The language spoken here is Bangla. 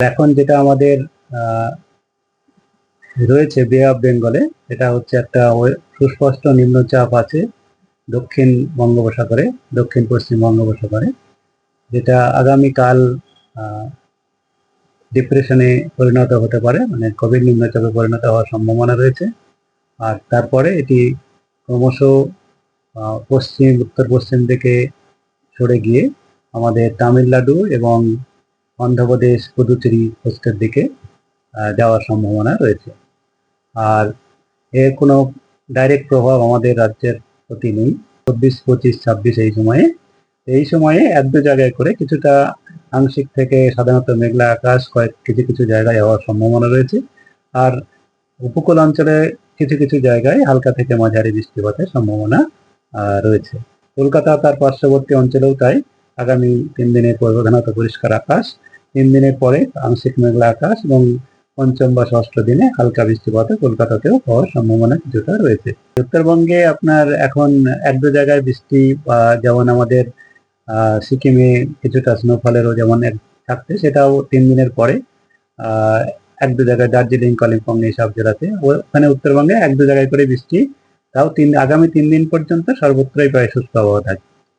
এখন যেটা আমাদের রয়েছে বে অফ বেঙ্গলে এটা হচ্ছে একটা সুস্পষ্ট নিম্নচাপ আছে দক্ষিণ বঙ্গোপসাগরে, দক্ষিণ পশ্চিম বঙ্গোপসাগরে, যেটা আগামীকাল ডিপ্রেশনে পরিণত হতে পারে মানে গভীর নিম্নচাপে পরিণত হওয়ার সম্ভাবনা রয়েছে। আর তারপরে এটি ক্রমশ পশ্চিম উত্তর পশ্চিম দিকে সরে গিয়ে আমাদের তামিলনাড়ু এবং অন্ধ্রপ্রদেশ, পুদুচেরি, কোস্টের দিকে যাওয়ার সম্ভাবনা রয়েছে। আর এর কোনো ডাইরেক্ট প্রভাব আমাদের রাজ্যের প্রতি নেই। চব্বিশ, পঁচিশ, ছাব্বিশ এই সময়ে। এই সময়ে এক দু জায়গায় করে কিছুটা আংশিক থেকে সাধারণত মেঘলা আকাশ, কয়েক কিছু কিছু জায়গায় হওয়ার সম্ভাবনা রয়েছে। আর উপকূল অঞ্চলে কিছু কিছু জায়গায় হালকা থেকে মাঝারি বৃষ্টিপাতের সম্ভাবনা রয়েছে। কলকাতা তার পার্শ্ববর্তী অঞ্চলেও তাই। আগামী তিন দিনের প্রধানত পরিষ্কার আকাশ। তিন দিনের পরে আংশিক মেঘলা আকাশ এবং পঞ্চম বা ষষ্ঠ দিনে হালকা বৃষ্টিপাতে কলকাতাতেও হওয়ার সম্ভাবনা কিছুটা রয়েছে। উত্তরবঙ্গে আপনার এখন এক দু জায়গায় বৃষ্টি বা যেমন আমাদের সিকিমে কিছুটা স্নোফলেরও যেমন থাকছে, সেটাও তিন দিনের পরে এক দু জায়গায় দার্জিলিং, কালিম্পং এইসব জেলাতে। ওখানে উত্তরবঙ্গে এক দু জায়গায় করে বৃষ্টি, তাও তিন, আগামী তিন দিন পর্যন্ত সর্বত্রই প্রায় শুষ্ক আবহাওয়া থাকবে।